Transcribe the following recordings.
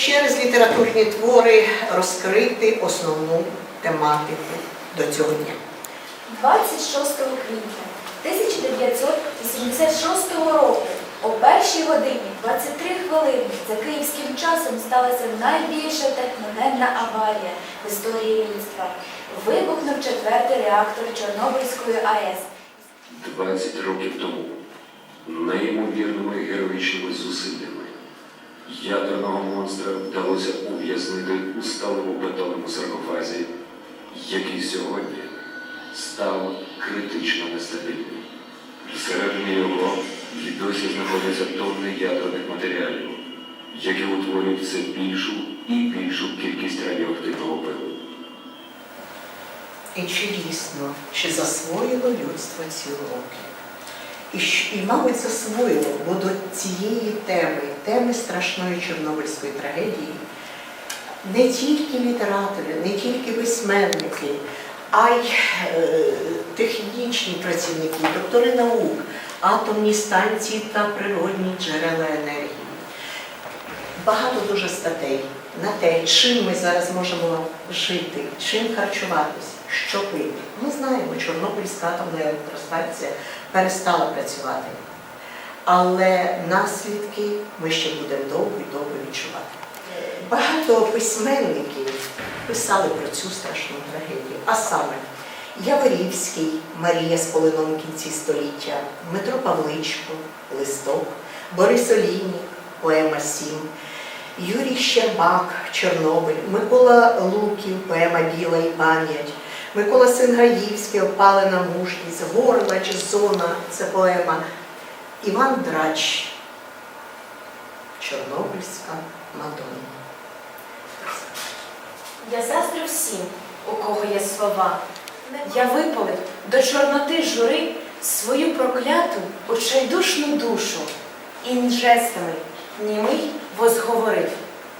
через літературні твори розкрити основну тематику до цього дня. 26 квітня 1986 року о першій годині 23 хвилини за київським часом сталася найбільша техногенна аварія в історії людства. Вибухнув четвертий реактор Чорнобильської АЕС. 20 років тому неймовірними героїчними зусиллями ядерного монстра вдалося ув'язнити у сталому бетонному саркофазі, який сьогодні став критично нестабільним. Всередині його й досі знаходяться тонни ядерних матеріалів, які утворюють все більшу і більшу кількість радіоактивного пилу. І чи дійсно, чи засвоїло людство ці уроки? І, і, мабуть, засвоїло, бо до цієї теми, теми страшної Чорнобильської трагедії, не тільки літератори, не тільки письменники, а й е, технічні працівники, доктори наук, атомні станції та природні джерела енергії. Багато дуже статей на те, чим ми зараз можемо жити, чим харчуватись, що пити. Ми знаємо, Чорнобильська атомна електростанція перестала працювати. Але наслідки ми ще будемо довго і довго відчувати. Багато письменників писали про цю страшну трагедію, а саме Яворівський, Марія з полином в кінці століття, Дмитро Павличко, Листок, Борис Олійник, поема Сім, Юрій Щербак, Чорнобиль, Микола Луків, поема Біла і пам'ять, Микола Сингаївський, Опалена мужність, Горлач, Зона це поема, Іван Драч, Чорнобильська Мадонна. Я заздрю всім, у кого є слова. Я випалив до чорноти жури свою прокляту очайдушну душу. І жестами німий возговорив.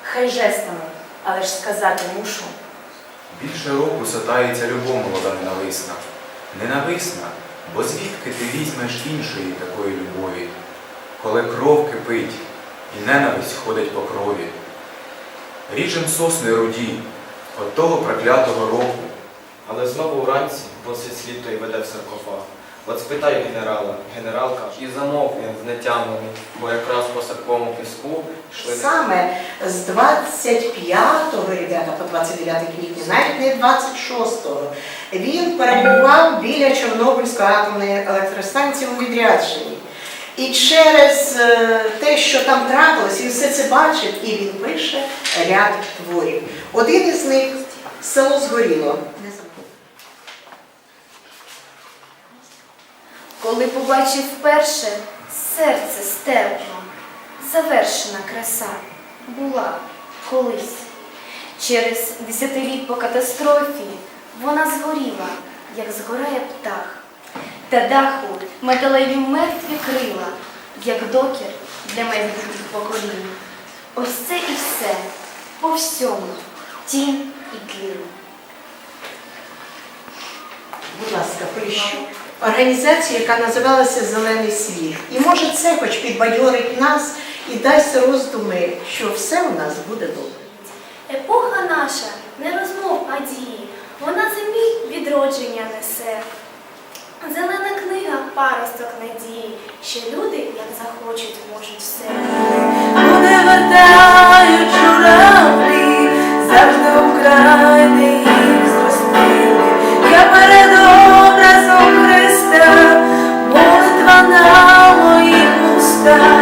Хай жестами, але ж сказати мушу. Більше року сатається любов молода ненависна. Ненависна, бо звідки ти візьмеш іншої такої любові, коли кров кипить і ненависть ходить по крові. Ріжем сосни руді, от того проклятого року. Але знову вранці досить слід той веде в саркофаг. От спитай генерала, генерал каже. І замовк він знетямлений, бо якраз по сарковому піску йшли Саме з 25-го, ребята, по 29 квітня, навіть не 26-го, він перебував біля Чорнобильської атомної електростанції у відрядженні. І через е, те, що там трапилось, він все це бачив, і він пише ряд творів. Один із них село згоріло. Не забув. Коли побачив вперше, серце стерпло, завершена краса була колись. Через десятиліт по катастрофі вона згоріла, як згорає птах. Та даху металеві мертві крила, як докір для майбутніх поколінь. Ось це і все, по всьому, тінь і тлін. Будь ласка, Поліщук. Організація, яка називалася Зелений світ. І може це хоч підбадьорить нас і дасть роздуми, що все у нас буде добре. Епоха наша не розмов надії, вона землі відродження несе. Зелена книга паросток надії, що люди, як захочуть, можуть все. Вони вертають outside.